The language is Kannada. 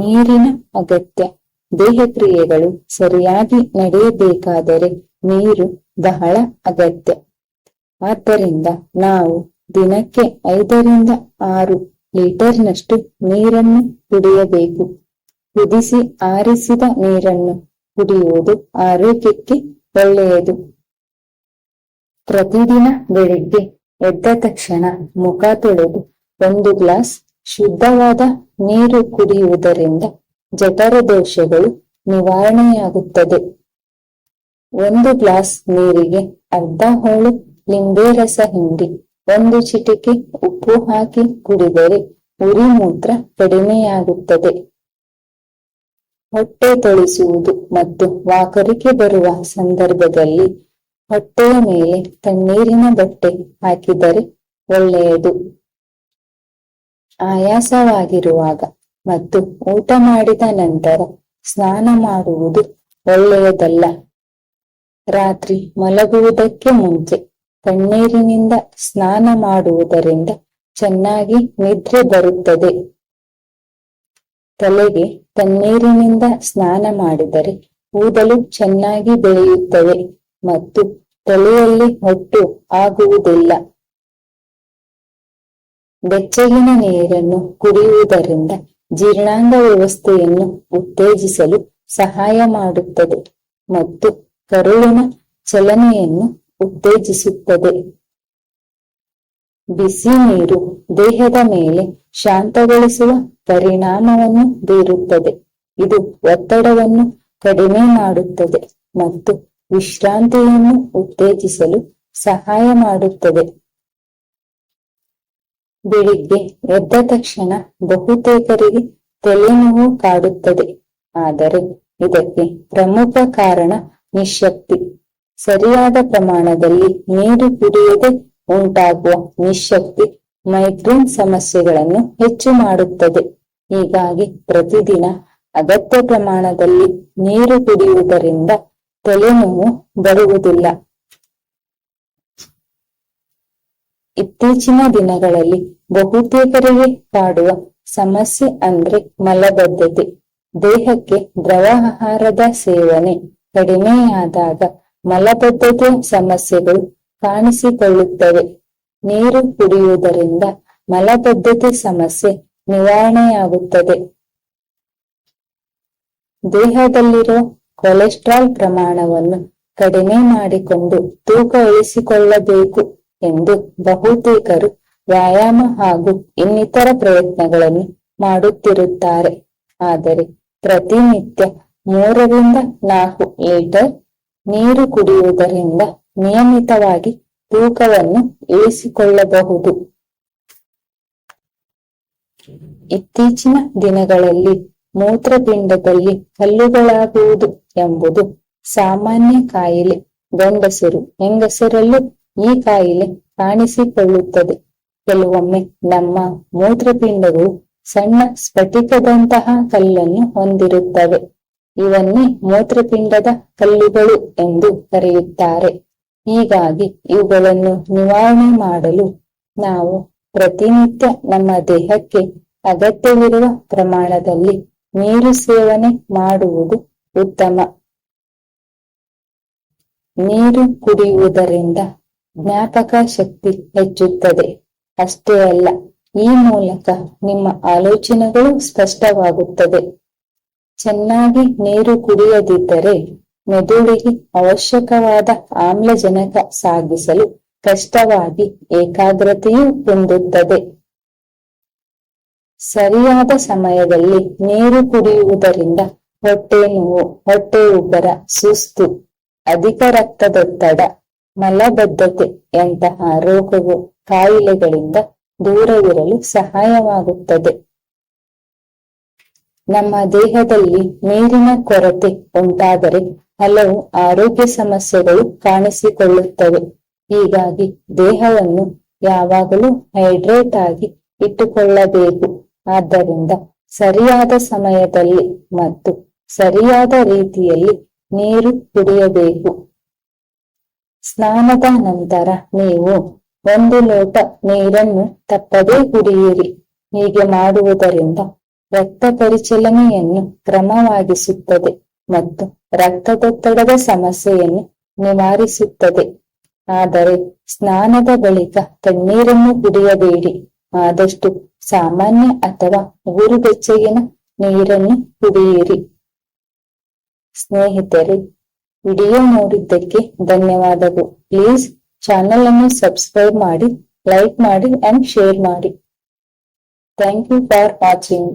ನೀರಿನ ಅಗತ್ಯ. ದೇಹಕ್ರಿಯೆಗಳು ಸರಿಯಾಗಿ ನಡೆಯಬೇಕಾದರೆ ನೀರು ಬಹಳ ಅಗತ್ಯ. ಆದ್ದರಿಂದ ನಾವು ದಿನಕ್ಕೆ ಐದರಿಂದ ಆರು ಲೀಟರ್ನಷ್ಟು ನೀರನ್ನು ಕುಡಿಯಬೇಕು. ಕುದಿಸಿ ಆರಿಸಿದ ನೀರನ್ನು ಕುಡಿಯುವುದು ಆರೋಗ್ಯಕ್ಕೆ ಒಳ್ಳೆಯದು. ಪ್ರತಿದಿನ ಬೆಳಿಗ್ಗೆ ಎದ್ದ ತಕ್ಷಣ ಮುಖ ತೊಳೆದು ಒಂದು ಗ್ಲಾಸ್ ಶುದ್ಧವಾದ ನೀರು ಕುಡಿಯುವುದರಿಂದ ಜಠರ ದೋಷಗಳು ನಿವಾರಣೆಯಾಗುತ್ತದೆ. ಒಂದು ಗ್ಲಾಸ್ ನೀರಿಗೆ ಅರ್ಧ ಹೋಳು ಲಿಂಬೆ ರಸ ಹಿಂಡಿ, ಒಂದು ಚಿಟಿಕೆ ಉಪ್ಪು ಹಾಕಿ ಕುಡಿದರೆ ಉರಿ ಮೂತ್ರ ಕಡಿಮೆಯಾಗುತ್ತದೆ. ಹೊಟ್ಟೆ ತೊಳಿಸುವುದು ಮತ್ತು ವಾಕರಿಕೆ ಬರುವ ಸಂದರ್ಭದಲ್ಲಿ ಹೊಟ್ಟೆಯ ಮೇಲೆ ತಣ್ಣೀರಿನ ಬಟ್ಟೆ ಹಾಕಿದರೆ ಒಳ್ಳೆಯದು. ಆಯಾಸವಾಗಿರುವಾಗ ಮತ್ತು ಊಟ ಮಾಡಿದ ನಂತರ ಸ್ನಾನ ಮಾಡುವುದು ಒಳ್ಳೆಯದಲ್ಲ. ರಾತ್ರಿ ಮಲಗುವುದಕ್ಕೆ ಮುಂಚೆ ತಣ್ಣೀರಿನಿಂದ ಸ್ನಾನ ಮಾಡುವುದರಿಂದ ಚೆನ್ನಾಗಿ ನಿದ್ರೆ ಬರುತ್ತದೆ. ತಲೆಗೆ ತಣ್ಣೀರಿನಿಂದ ಸ್ನಾನ ಮಾಡಿದರೆ ಕೂದಲು ಚೆನ್ನಾಗಿ ಬೆಳೆಯುತ್ತವೆ ಮತ್ತು ತಲೆಯಲ್ಲಿ ಹೊಟ್ಟು ಆಗುವುದಿಲ್ಲ. ಬೆಚ್ಚಗಿನ ನೀರನ್ನು ಕುಡಿಯುವುದರಿಂದ ಜೀರ್ಣಾಂಗ ವ್ಯವಸ್ಥೆಯನ್ನು ಉತ್ತೇಜಿಸಲು ಸಹಾಯ ಮಾಡುತ್ತದೆ ಮತ್ತು ಕರುಳಿನ ಚಲನೆಯನ್ನು ಉತ್ತೇಜಿಸುತ್ತದೆ. ಬಿಸಿ ನೀರು ದೇಹದ ಮೇಲೆ ಶಾಂತಗೊಳಿಸುವ ಪರಿಣಾಮವನ್ನು ಬೀರುತ್ತದೆ. ಇದು ಒತ್ತಡವನ್ನು ಕಡಿಮೆ ಮಾಡುತ್ತದೆ ಮತ್ತು ವಿಶ್ರಾಂತಿಯನ್ನು ಉತ್ತೇಜಿಸಲು ಸಹಾಯ ಮಾಡುತ್ತದೆ. ಬೆಳಿಗ್ಗೆ ಎದ್ದ ತಕ್ಷಣ ಬಹುತೇಕರಿಗೆ ತಲೆನೋವು ಕಾಡುತ್ತದೆ. ಆದರೆ ಇದಕ್ಕೆ ಪ್ರಮುಖ ಕಾರಣ ನಿಶಕ್ತಿ ಸರಿಯಾದ ಪ್ರಮಾಣದಲ್ಲಿ ನೀರು ಕುಡಿಯದೆ ಉಂಟಾಗುವ ನಿಶಕ್ತಿ ಮೈಗ್ರೇನ್ ಸಮಸ್ಯೆಗಳನ್ನು ಹೆಚ್ಚು ಮಾಡುತ್ತದೆ. ಹೀಗಾಗಿ ಪ್ರತಿದಿನ ಅಗತ್ಯ ಪ್ರಮಾಣದಲ್ಲಿ ನೀರು ಕುಡಿಯುವುದರಿಂದ ತಲೆನೋವು ಬರುವುದಿಲ್ಲ. ಇತ್ತೀಚಿನ ದಿನಗಳಲ್ಲಿ ಬಹುತೇಕರಿಗೆ ಕಾಡುವ ಸಮಸ್ಯೆ ಅಂದ್ರೆ ಮಲಬದ್ಧತೆ. ದೇಹಕ್ಕೆ ದ್ರವ ಆಹಾರದ ಸೇವನೆ ಕಡಿಮೆಯಾದಾಗ ಮಲಬದ್ಧತೆಯ ಸಮಸ್ಯೆಗಳು ಕಾಣಿಸಿಕೊಳ್ಳುತ್ತವೆ. ನೀರು ಕುಡಿಯುವುದರಿಂದ ಮಲಬದ್ಧತೆ ಸಮಸ್ಯೆ ನಿವಾರಣೆಯಾಗುತ್ತದೆ. ದೇಹದಲ್ಲಿರುವ ಕೊಲೆಸ್ಟ್ರಾಲ್ ಪ್ರಮಾಣವನ್ನು ಕಡಿಮೆ ಮಾಡಿಕೊಂಡು ತೂಕ ಇಳಿಸಿಕೊಳ್ಳಬೇಕು ಎಂದು ಬಹುತೇಕರು ವ್ಯಾಯಾಮ ಹಾಗೂ ಇನ್ನಿತರ ಪ್ರಯತ್ನಗಳನ್ನು ಮಾಡುತ್ತಿರುತ್ತಾರೆ. ಆದರೆ ಪ್ರತಿನಿತ್ಯ ಮೂರರಿಂದ ನಾಲ್ಕು ಲೀಟರ್ ನೀರು ಕುಡಿಯುವುದರಿಂದ ನಿಯಮಿತವಾಗಿ ತೂಕವನ್ನು ಇಳಿಸಿಕೊಳ್ಳಬಹುದು ಇತ್ತೀಚಿನ ದಿನಗಳಲ್ಲಿ ಮೂತ್ರಪಿಂಡದಲ್ಲಿ ಕಲ್ಲುಗಳಾಗುವುದು ಎಂಬುದು ಸಾಮಾನ್ಯ ಕಾಯಿಲೆ. ಗಂಡಸರು ಹೆಂಗಸರಲ್ಲೂ ಈ ಕಾಯಿಲೆ ಕಾಣಿಸಿಕೊಳ್ಳುತ್ತದೆ. ಕೆಲವೊಮ್ಮೆ ನಮ್ಮ ಮೂತ್ರಪಿಂಡಗಳು ಸಣ್ಣ ಸ್ಫಟಿಕದಂತಹ ಕಲ್ಲನ್ನು ಹೊಂದಿರುತ್ತವೆ. ಇವನ್ನೇ ಮೂತ್ರಪಿಂಡದ ಕಲ್ಲುಗಳು ಎಂದು ಕರೆಯುತ್ತಾರೆ. ಹೀಗಾಗಿ ಇವುಗಳನ್ನು ನಿವಾರಣೆ ಮಾಡಲು ನಾವು ಪ್ರತಿನಿತ್ಯ ನಮ್ಮ ದೇಹಕ್ಕೆ ಅಗತ್ಯವಿರುವ ಪ್ರಮಾಣದಲ್ಲಿ ನೀರು ಸೇವನೆ ಮಾಡುವುದು ಉತ್ತಮ. ನೀರು ಕುಡಿಯುವುದರಿಂದ ಜ್ಞಾಪಕ ಶಕ್ತಿ ಹೆಚ್ಚುತ್ತದೆ. ಅಷ್ಟೇ ಅಲ್ಲ, ಈ ಮೂಲಕ ನಿಮ್ಮ ಆಲೋಚನೆಗಳು ಸ್ಪಷ್ಟವಾಗುತ್ತದೆ. ಚೆನ್ನಾಗಿ ನೀರು ಕುಡಿಯದಿದ್ದರೆ ಮೆದುಳಿಗೆ ಅವಶ್ಯಕವಾದ ಆಮ್ಲಜನಕ ಸಾಗಿಸಲು ಕಷ್ಟವಾಗಿ ಏಕಾಗ್ರತೆಯೂ ಹೊಂದುತ್ತದೆ ಸರಿಯಾದ ಸಮಯದಲ್ಲಿ ನೀರು ಕುಡಿಯುವುದರಿಂದ ಹೊಟ್ಟೆ ನೋವು, ಹೊಟ್ಟೆ ಉಬ್ಬರ, ಸುಸ್ತು, ಅಧಿಕ ರಕ್ತದೊತ್ತಡ, ಮಲಬದ್ಧತೆ ಎಂತಹ ರೋಗವು ಕಾಯಿಲೆಗಳಿಂದ ದೂರವಿರಲು ಸಹಾಯವಾಗುತ್ತದೆ. ನಮ್ಮ ದೇಹದಲ್ಲಿ ನೀರಿನ ಕೊರತೆ ಉಂಟಾದರೆ ಹಲವು ಆರೋಗ್ಯ ಸಮಸ್ಯೆಗಳು ಕಾಣಿಸಿಕೊಳ್ಳುತ್ತವೆ. ಹೀಗಾಗಿ ದೇಹವನ್ನು ಯಾವಾಗಲೂ ಹೈಡ್ರೇಟ್ ಆಗಿ ಇಟ್ಟುಕೊಳ್ಳಬೇಕು. ಆದ್ದರಿಂದ ಸರಿಯಾದ ಸಮಯದಲ್ಲಿ ಮತ್ತು ಸರಿಯಾದ ರೀತಿಯಲ್ಲಿ ನೀರು ಕುಡಿಯಬೇಕು. ಸ್ನಾನದ ನಂತರ ನೀವು ಒಂದು ಲೋಟ ನೀರನ್ನು ತಪ್ಪದೇ ಕುಡಿಯಿರಿ. ಹೀಗೆ ಮಾಡುವುದರಿಂದ ರಕ್ತ ಪರಿಚಲನೆಯನ್ನು ಕ್ರಮವಾಗಿಸುತ್ತದೆ ಮತ್ತು ರಕ್ತದೊತ್ತಡದ ಸಮಸ್ಯೆಯನ್ನು ನಿವಾರಿಸುತ್ತದೆ. ಆದರೆ ಸ್ನಾನದ ಬಳಿಕ ತಣ್ಣೀರನ್ನು ಕುಡಿಯಬೇಡಿ. ಆದಷ್ಟು ಸಾಮಾನ್ಯ ಅಥವಾ ಊರುಬೆಚ್ಚಗಿನ ನೀರನ್ನು ಕುಡಿಯಿರಿ. ಸ್ನೇಹಿತರೆ, ವಿಡಿಯೋ ನೋಡಿದ್ದಕ್ಕೆ ಧನ್ಯವಾದಗಳು. ಪ್ಲೀಸ್ ಚಾನೆಲ್ ಅನ್ನು ಸಬ್ಸ್ಕ್ರೈಬ್ ಮಾಡಿ ಲೈಕ್ ಮಾಡಿ ಅಂಡ್ ಶೇರ್ ಮಾಡಿ. Thank you for watching